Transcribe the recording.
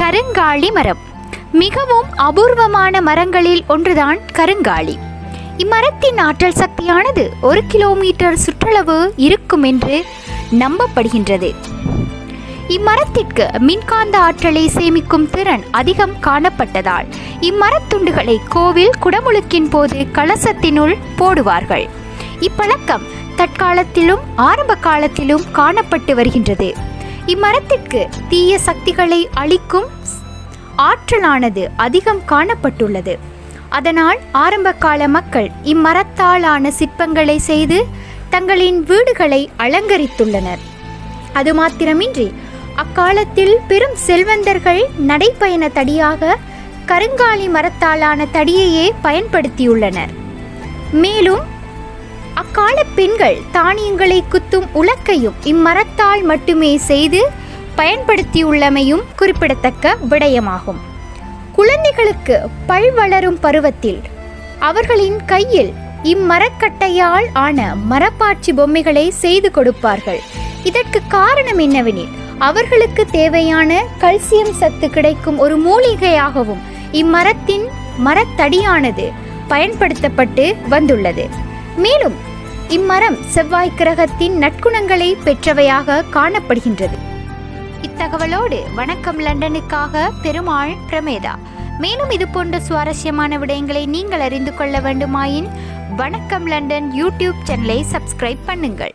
கருங்காலி மரம். மிகவும் அபூர்வமான மரங்களில் ஒன்றுதான் கருங்காலி. இம்மரத்தின் ஆற்றல் சக்தியானது ஒரு கிலோமீட்டர் சுற்றளவு இருக்கும் என்று நம்பப்படுகின்றது. இம்மரத்திற்கு மின்காந்த ஆற்றலை சேமிக்கும் திறன் அதிகம் காணப்பட்டதால் இம்மரத்துண்டுகளை கோவில் குடமுழுக்கின் போது கலசத்தினுள் போடுவார்கள். இப்பழக்கம் தற்காலத்திலும் ஆரம்ப காலத்திலும் காணப்பட்டு வருகின்றது. இம்மரத்திற்கு தீய சக்திகளை அளிக்கும் ஆற்றலானது அதிகம் காணப்பட்டுள்ளது. அதனால் ஆரம்பகால மக்கள் இம்மரத்தாலான சிற்பங்களை செய்து தங்களின் வீடுகளை அலங்கரித்துள்ளனர். அது மாத்திரமின்றி அக்காலத்தில் பெரும் செல்வந்தர்கள் நடைப்பயண தடியாக கருங்காலி மரத்தாலான தடியையே பயன்படுத்தியுள்ளனர். மேலும் அக்கால பெண்கள் தானியங்களை குத்தும் உலக்கையும் இம்மரத்தால் மட்டுமே செய்து பயன்படுத்தியுள்ளமையும் குறிப்பிடத்தக்க விடயமாகும். குழந்தைகளுக்கு பல் வளரும் பருவத்தில் அவர்களின் கையில் இம்மரக்கட்டையால் ஆன மரப்பாச்சி பொம்மைகளை செய்து கொடுப்பார்கள். இதற்கு காரணம் என்னவெனில் அவர்களுக்கு தேவையான கல்சியம் சத்து கிடைக்கும் ஒரு மூலிகையாகவும் இம்மரத்தின் மரத்தடியானது பயன்படுத்தப்பட்டு வந்துள்ளது. மேலும் இம்மரம் செவ்வாய் கிரகத்தின் நற்குணங்களை பெற்றவையாக காணப்படுகின்றது. இத்தகவலோடு வணக்கம் லண்டனுக்காக பெருமாள் பிரமேதா. மேலும் இது போன்ற சுவாரஸ்யமான விடயங்களை நீங்கள் அறிந்து கொள்ள வேண்டுமாயின் வணக்கம் லண்டன் யூடியூப் சேனலை சப்ஸ்கிரைப் பண்ணுங்கள்.